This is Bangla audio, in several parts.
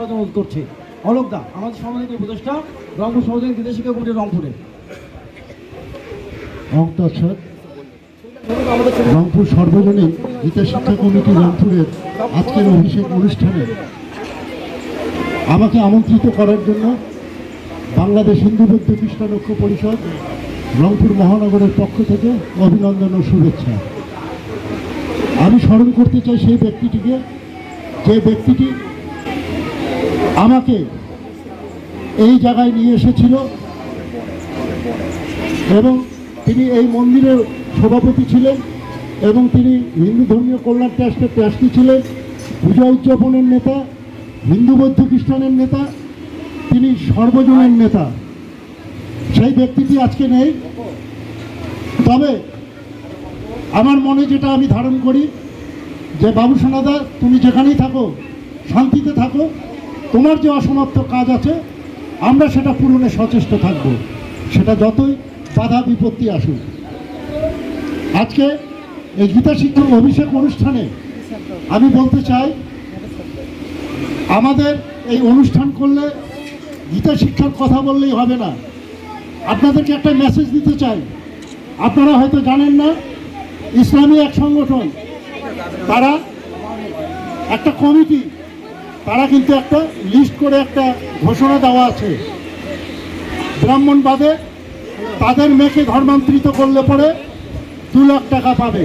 জন্য অনুরোধ করছে। অলোকদা আমাদের সম্মানিত উপদেষ্টা রংপুর সহযোগী বিদেশি কমিটি রংপুরে। রংপুর সর্বজনীন গীতা শিক্ষা কমিটি রংপুরের আজকের অভিষেক অনুষ্ঠানে আমাকে আমন্ত্রিত করার জন্য বাংলাদেশ হিন্দু বৌদ্ধ খ্রিস্টান ঐক্য পরিষদ রংপুর মহানগরের পক্ষ থেকে অভিনন্দন ও শুভেচ্ছা। আমি স্মরণ করতে চাই সেই ব্যক্তিটিকে যে ব্যক্তিটি আমাকে এই জায়গায় নিয়ে এসেছিল এবং তিনি এই মন্দিরের সভাপতি ছিলেন এবং তিনি হিন্দু ধর্মীয় কল্যাণ ট্রাস্টের ট্রাস্টি ছিলেন, পূজা উদযাপনের নেতা, হিন্দু বৌদ্ধ খ্রিস্টানের নেতা, তিনি সর্বজনের নেতা। সেই ব্যক্তিটি আজকে নেই। তবে আমার মনে যেটা আমি ধারণ করি, যে বাবু সোনাদা তুমি যেখানেই থাকো, শান্তিতে থাকো। তোমার যে অসমাপ্ত কাজ আছে, আমরা সেটা পূরণে সচেষ্ট থাকব। সেটা যতই বাধা বিপত্তি আসুক। আজকে এই গীতা শিক্ষক অভিষেক অনুষ্ঠানে আমি বলতে চাই, আমাদের এই অনুষ্ঠান করলে গীতা শিক্ষার কথা বললেই হবে না। আপনাদেরকে একটা মেসেজ দিতে চাই। আপনারা হয়তো জানেন না, ইসলামী এক সংগঠন, তারা একটা কমিটি তারা কিন্তু একটা লিস্ট করে একটা ঘোষণা দেওয়া আছে। ব্রাহ্মণ বাদে তাদের মেয়েকে ধর্মান্তরিত করলে পরে দু লাখ টাকা পাবে।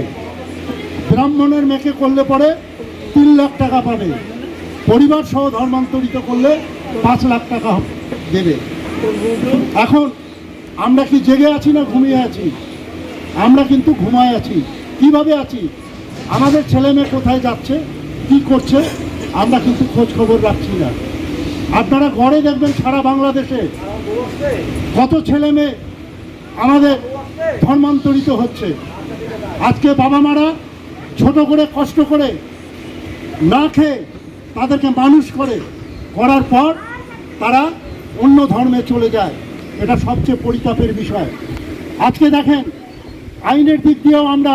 ব্রাহ্মণের মেয়েকে করলে পরে তিন লাখ টাকা পাবে। পরিবার সহ ধর্মান্তরিত করলে পাঁচ লাখ টাকা দেবে। এখন আমরা কি জেগে আছি না ঘুমিয়ে আছি? আমরা কিন্তু ঘুমায় আছি। কীভাবে আছি? আমাদের ছেলে মেয়ে কোথায় যাচ্ছে? কি করছে? আমরা কিন্তু খোঁজ খবর রাখছি না। আপনারা গড়ে দেখবেন সারা বাংলাদেশে কত ছেলে মেয়ে আমাদের ধর্মান্তরিত হচ্ছে। আজকে বাবা মারা ছোট করে কষ্ট করে না খেয়ে তাদেরকে মানুষ করে করার পর তারা অন্য ধর্মে চলে যায়। এটা সবচেয়ে পরিতাপের বিষয়। আজকে দেখেন, আইনের দিক দিয়েও আমরা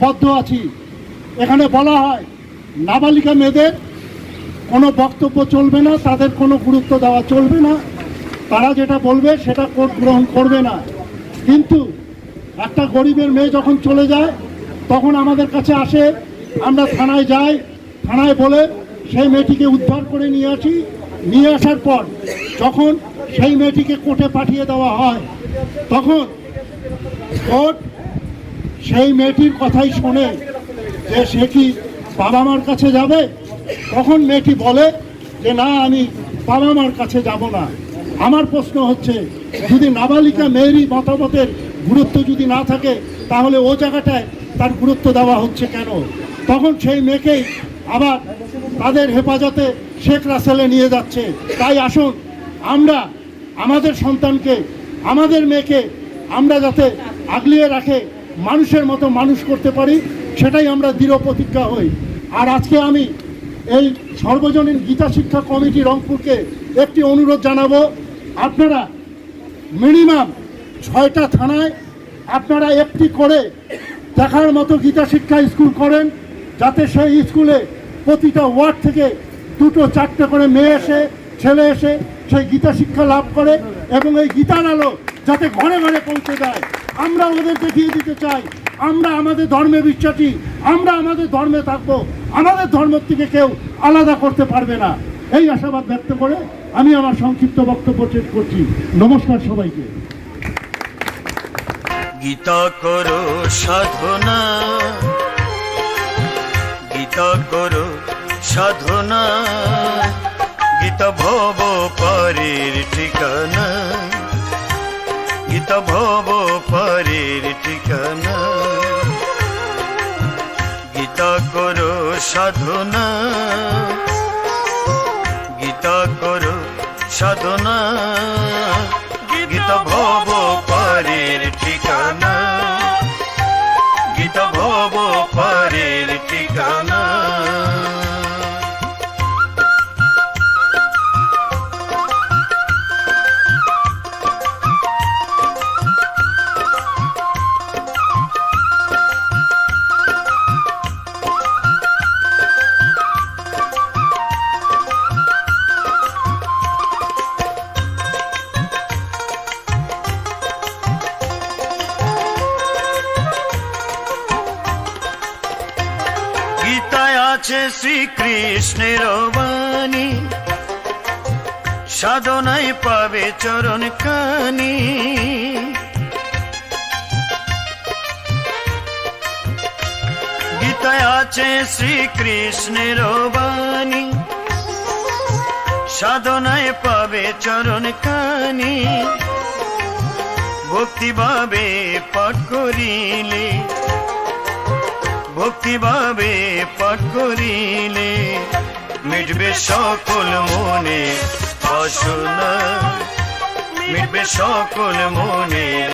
বদ্ধ আছি। এখানে বলা হয়, নাবালিকা মেয়েদের কোনো বক্তব্য চলবে না, তাদের কোনো গুরুত্ব দেওয়া চলবে না। তারা যেটা বলবে সেটা কোর্ট গ্রহণ করবে না। কিন্তু একটা গরিবের মেয়ে যখন চলে যায়, তখন আমাদের কাছে আসে, আমরা থানায় যাই, থানায় বলে সেই মেয়েটিকে উদ্ধার করে নিয়ে আসি। নিয়ে আসার পর যখন সেই মেয়েটিকে কোর্টে পাঠিয়ে দেওয়া হয়, তখন কোর্ট সেই মেয়েটির কথাই শোনে যে সে কি বাবা মার কাছে যাবে? তখন মেয়েটি বলে যে, না, আমি বাবা মার কাছে যাব না। আমার প্রশ্ন হচ্ছে, যদি নাবালিকা মেয়েরই মতামতের গুরুত্ব যদি না থাকে, তাহলে ও জায়গাটায় তার গুরুত্ব দেওয়া হচ্ছে কেন? তখন সেই মেয়েকেই আবার তাদের হেফাজতে শেখ রাসেলে নিয়ে যাচ্ছে। তাই আসুন, আমরা আমাদের সন্তানকে, আমাদের মেয়েকে আমরা যাতে আগলিয়ে রাখে, মানুষের মতো মানুষ করতে পারি, সেটাই আমরা দৃঢ় প্রতিজ্ঞা হই। আর আজকে আমি এই সর্বজনীন গীতা শিক্ষা কমিটি রংপুরকে একটি অনুরোধ জানাব। আপনারা মিনিমাম ছয়টা থানায় আপনারা একটি করে দেখার মতো গীতা শিক্ষা স্কুল করেন, যাতে সেই স্কুলে প্রতিটা ওয়ার্ড থেকে দুটো, চারটে করে মেয়ে এসে, ছেলে এসে সেই গীতা শিক্ষা লাভ করে এবং এই গীতার আলো যাতে ঘরে ঘরে পৌঁছে দেয় আমরা ওদের দেখিয়ে দিতে চাই। আমরা আমাদের ধর্মে বিশ্বাসী, আমরা আমাদের ধর্মে থাকব। আমাদের ধর্ম থেকে কেউ আলাদা করতে পারবে না। এই আশাবাদ ব্যক্ত করে আমি আমার সংক্ষিপ্ত বক্তব্য শেষ করছি। নমস্কার সবাইকে। গীতা করো সাধনা। গীতা করো সাধনা। গীতা ভব পারের ঠিকানা। গীতা ভব পারের ঠিকানা। সাধনা। গীতা করো সাধনা। গীতা ভব আছে শ্রীকৃষ্ণের বাণী। সাধনায় পাবে চরণ কানি গীতায় আছে শ্রীকৃষ্ণের বাণী। সাধনায় পাবে চরণ কানি ভক্তিভাবে পাঠ করিলে ভক্তিভাবে পাঠ করিলে মিটবে সকল মনে বাসনা মিটবে সকল মনে